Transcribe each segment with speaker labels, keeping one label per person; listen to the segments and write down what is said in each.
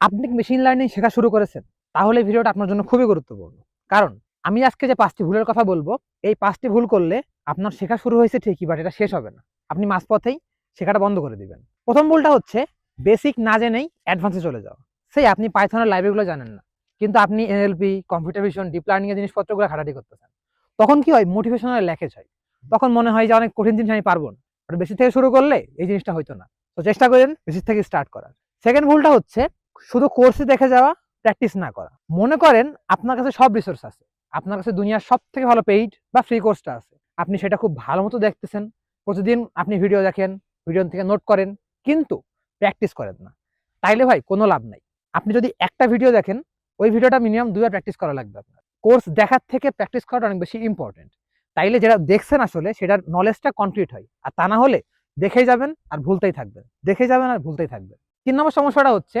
Speaker 1: আপনি machine learning শেখা শুরু করেছেন? তাহলে ভিডিওটা আপনার জন্য খুবই গুরুত্বপূর্ণ। কারণ, আমি আজকে যে পাঁচটি ভুলের কথা বলব, এই পাঁচটি ভুল করলে আপনার শেখা শুরু হয়েছে ঠিকই বাট এটা শেষ হবে না। আপনি মাঝপথেই শেখাটা বন্ধ করে দিবেন। প্রথম ভুলটা হচ্ছে বেসিক না জেনেই অ্যাডভান্সে চলে যাওয়া। সেই আপনি পাইথনের লাইব্রেরিগুলো জানেন না, কিন্তু আপনি NLP computer vision deep learning এর জিনিসপত্রগুলো ঘাটাটি করতেছেন। তখন কি হয়? মোটিভেশনাল ল্যাকেজ হয়। তখন মনে হয় যে অনেক কঠিন জিনিস আমি পারব না। বেশি থেকে শুরু করলে এই জিনিসটা হইতো না। তো চেষ্টা করেন বেসিক থেকে স্টার্ট করার। সেকেন্ড ভুলটা হচ্ছে শুধু কোর্সে দেখে যাওয়া প্র্যাকটিস না করা। মনে করেন আপনার কাছে সব রিসোর্স আছে। আপনার কাছে দুনিয়ার সব থেকে ভালো পেইড বা ফ্রি কোর্সটা আছে। আপনি সেটা খুব ভালো মতো দেখতেছেন। প্রতিদিন আপনি ভিডিও দেখেন ভিডিও থেকে নোট করেন, কিন্তু প্র্যাকটিস করেন না। তাইলে ভাই, কোনো লাভ নাই। আপনি যদি একটা ভিডিও দেখেন, ওই ভিডিওটা মিনিমাম দুবার প্র্যাকটিস করা লাগবে আপনার। কোর্স দেখার থেকে প্র্যাকটিস করাটা অনেক বেশি ইম্পর্টেন্ট তাইলে যেটা দেখছেন আসলে, সেটার নলেজটা কমপ্লিট হয়। আর তা না হলে দেখেই যাবেন আর ভুলতেই থাকবেন। দেখে যাবেন আর ভুলতেই থাকবেন। তিন নম্বর সমস্যাটা হচ্ছে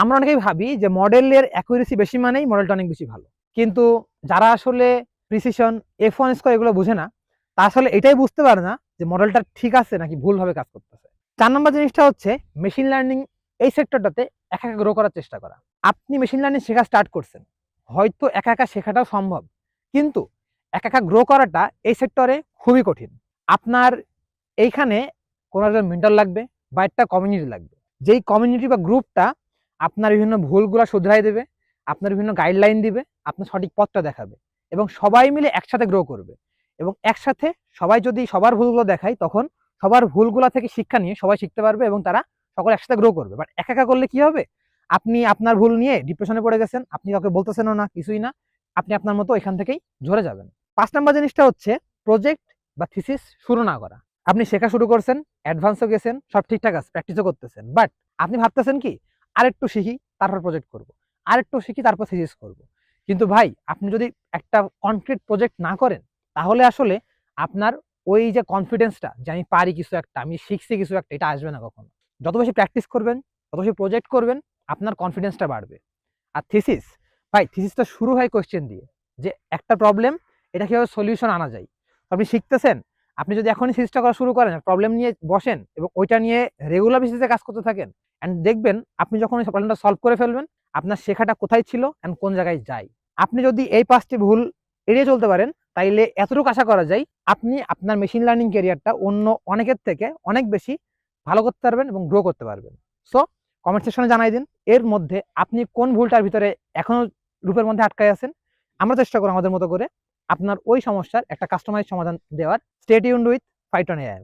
Speaker 1: আমরা অনেকেই ভাবি যে মডেলের অ্যাকুরেসি বেশি মানেই মডেলটা অনেক বেশি ভালো। কিন্তু যারা আসলে প্রিসিশন এফ ওয়ান স্কোয়ার এগুলো বুঝে না তা আসলে এটাই বুঝতে পারে না যে মডেলটা ঠিক আছে নাকি ভুলভাবে কাজ করতেছে। চার নম্বর জিনিসটা হচ্ছে মেশিন লার্নিং এই সেক্টরটাতে একা একা গ্রো করার চেষ্টা করা। আপনি মেশিন লার্নিং শেখা স্টার্ট করছেন, হয়তো একা একা শেখাটাও সম্ভব, কিন্তু একা একা গ্রো করাটা এই সেক্টরে খুবই কঠিন। আপনার এইখানে কোনো একজন মেন্টর লাগবে বা একটা কমিউনিটি লাগবে। যেই কমিউনিটি বা গ্রুপটা আপনার বিভিন্ন ভুলগুলো শুধরাই দেবে, আপনার বিভিন্ন গাইডলাইন দিবে, আপনার সঠিক পথটা দেখাবে এবং সবাই মিলে একসাথে গ্রো করবে এবং একসাথে সবাই যদি সবার ভুলগুলো দেখায় তখন সবার ভুলগুলো থেকে শিক্ষা নিয়ে সবাই শিখতে পারবে এবং তারা সকলে একসাথে গ্রো করবে। বাট একা একা করলে কি হবে? আপনি আপনার ভুল নিয়ে ডিপ্রেশনে পড়ে গেছেন, আপনি কাউকে বলতেছেনও না, কিছুই না, আপনি আপনার মতো এখান থেকেই ঝরে যাবেন। পাঁচ নাম্বার জিনিসটা হচ্ছে প্রজেক্ট বা থিসিস শুরু না করা। আপনি শেখা শুরু করছেন অ্যাডভান্সও গেছেন, সব ঠিকঠাক আছে প্র্যাকটিসও করতেছেন। বাট আপনি ভাবতেছেন কি? আরেকটু শিখি, তারপর প্রজেক্ট করব। আরেকটু শিখি, তারপর থিসিস করব। কিন্তু ভাই, আপনি যদি একটা কনক্রিট প্রজেক্ট না করেন, তাহলে আসলে আপনার ওই যে কনফিডেন্সটা যে আমি পারি কিছু একটা, আমি শিখছি কিছু একটা, এটা আসবে না কখনো। যত বেশি প্র্যাকটিস করবেন, তত বেশি প্রজেক্ট করবেন, আপনার কনফিডেন্সটা বাড়বে। আর থিসিস ভাই থিসিসটা শুরু হয় কোয়েশ্চেন দিয়ে, যে একটা প্রবলেম এটা কীভাবে সলিউশন আনা যায়? আপনি শিখতেছেন আপনি যদি এখনই থিসিসটা করা শুরু করেন প্রবলেম নিয়ে বসেন এবং ওইটা নিয়ে রেগুলার বেসিসে কাজ করতে থাকেন অ্যান্ড দেখবেন আপনি যখন ওই প্রবলেমটা সলভ করে ফেলবেন, আপনার শেখাটা কোথায় ছিল অ্যান্ড কোন জায়গায় যায়। আপনি যদি এই পাঁচটি ভুল এড়িয়ে চলতে পারেন, তাইলে এতটুকু আশা করা যায় আপনি আপনার মেশিন লার্নিং ক্যারিয়ারটা অন্য অনেকের থেকে অনেক বেশি ভালো করতে পারবেন এবং গ্রো করতে পারবেন। সো কমেন্ট সেকশনে জানাই দিন, এর মধ্যে আপনি কোন ভুলটার ভিতরে এখনও রূপের মধ্যে আটকায় আছেন, আমরা চেষ্টা করব আমাদের মতো করে আপনার ওই সমস্যার একটা কাস্টমাইজ সমাধান দেওয়ার স্টেট ইউন্ড উইথ ফাইটন এআই